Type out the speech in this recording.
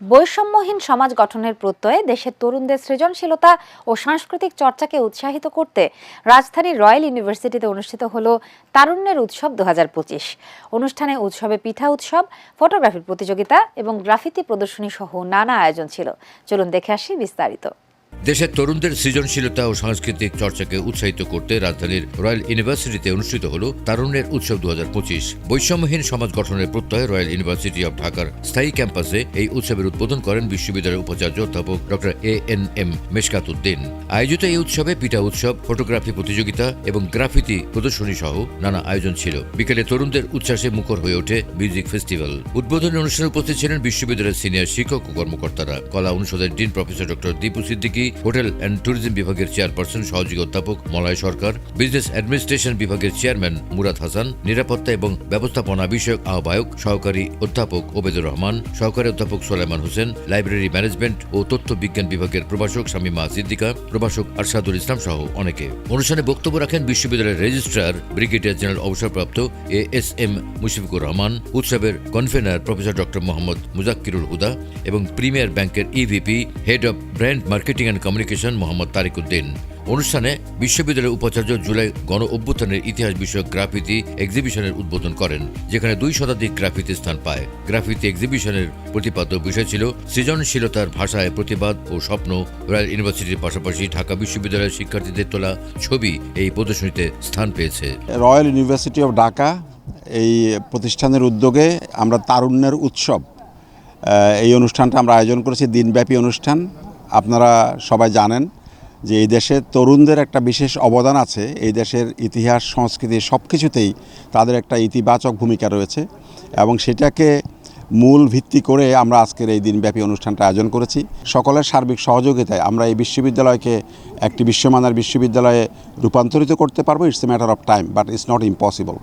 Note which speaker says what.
Speaker 1: বৈষম্যহীন সমাজ গঠনের প্রত্যয়ে দেশের তরুণদের সৃজনশীলতা ও সাংস্কৃতিক চর্চাকে উৎসাহিত করতে রাজধানীর রয়্যাল ইউনিভার্সিটিতে অনুষ্ঠিত হল তারুণ্যের উৎসব দু হাজার পঁচিশ। অনুষ্ঠানে উৎসবে পিঠা উৎসব, ফটোগ্রাফির প্রতিযোগিতা এবং গ্রাফিতি প্রদর্শনী সহ নানা আয়োজন ছিল। চলুন দেখে আসি বিস্তারিত।
Speaker 2: দেশের তরুণদের সৃজনশীলতা ও সাংস্কৃতিক চর্চাকে উৎসাহিত করতে রাজধানীর রয়্যাল ইউনিভার্সিটিতে অনুষ্ঠিত হল তারুণ্যের উৎসব দু হাজার পঁচিশ। বৈষম্যহীন সমাজ গঠনের প্রত্যয়ে রয়্যাল ইউনিভার্সিটি অব ঢাকার স্থায়ী ক্যাম্পাসে এই উৎসবের উদ্বোধন করেন বিশ্ববিদ্যালয়ের উপাচার্য অধ্যাপক ড A N M Meshkat Uddin আয়োজিত এই উৎসবে পিঠা উৎসব, ফটোগ্রাফি প্রতিযোগিতা এবং গ্রাফিতি প্রদর্শনী সহ নানা আয়োজন ছিল। বিকেলে তরুণদের উচ্ছ্বাসে মুখর হয়ে ওঠে মিউজিক ফেস্টিভ্যাল। উদ্বোধনী অনুষ্ঠানে উপস্থিত ছিলেন বিশ্ববিদ্যালয়ের সিনিয়র শিক্ষক ও কর্মকর্তারা। কলা অনুষদের dean professor doctor Dipu Siddiqui hotel and tourism বিভাগের চেয়ারপারসন সহযোগী অধ্যাপক মলয় সরকার, বিজনেস অ্যাডমিনিস্ট্রেশন বিভাগের চেয়ারম্যান মুরাদ হাসান, নিরাপত্তা এবং ব্যবস্থাপনা বিষয়ক আহ্বায়ক সহকারী অধ্যাপক ওবেদুর রহমান, সহকারী অধ্যাপক সোলাইমান হোসেন, লাইব্রেরি ম্যানেজমেন্ট ও তথ্য বিজ্ঞান বিভাগের প্রভাষক শামীমা সিদ্দিকা, প্রভাষক আরশাদুল ইসলাম সহ অনেকে। অনুষ্ঠানে বক্তব্য রাখেন বিশ্ববিদ্যালয়ের রেজিস্ট্রার, ব্রিগেডিয়ার জেনারেল অবসরপ্রাপ্ত A S M Mushfiqur Rahman, উৎসবের convener professor doctor Mohammad Mujakkirul Huda এবং প্রিমিয়ার ব্যাংকের EVP head of brand marketing and communication Mohammad Tariq Uddin. অনুষ্ঠানে বিশ্ববিদ্যালয়ের উপাচার্য জুলাই গণ অভ্যুত্থানের ইতিহাস বিষয়ক গ্রাফিতি এক্সিবিশনের উদ্বোধন করেন, যেখানে দুই শতাধিক গ্রাফিতি স্থান পায়। গ্রাফিতি এক্সিবিশনের প্রতিপাদ্য বিষয় ছিল সৃজনশীলতার ভাষায় প্রতিবাদ ও স্বপ্ন। রয়্যাল ইউনিভার্সিটির পাশাপাশি ঢাকা বিশ্ববিদ্যালয়ের শিক্ষার্থীদের তোলা ছবি এই প্রদর্শনীতে স্থান পেয়েছে।
Speaker 3: রয়্যাল ইউনিভার্সিটি অফ ঢাকা এই প্রতিষ্ঠানের উদ্যোগে আমরা তারুণ্যের উৎসব এই অনুষ্ঠানটা আমরা আয়োজন করেছি, দিনব্যাপী অনুষ্ঠান। আপনারা সবাই জানেন যে এই দেশের তরুণদের একটা বিশেষ অবদান আছে। এই দেশের ইতিহাস, সংস্কৃতি সব কিছুতেই তাদের একটা ইতিবাচক ভূমিকা রয়েছে এবং সেটাকে মূল ভিত্তি করে আমরা আজকের এই দিনব্যাপী অনুষ্ঠানটা আয়োজন করেছি। সকলের সার্বিক সহযোগিতায় আমরা এই বিশ্ববিদ্যালয়কে একটি বিশ্বমানের বিশ্ববিদ্যালয়ে রূপান্তরিত করতে পারব। It's a matter of time but it's not impossible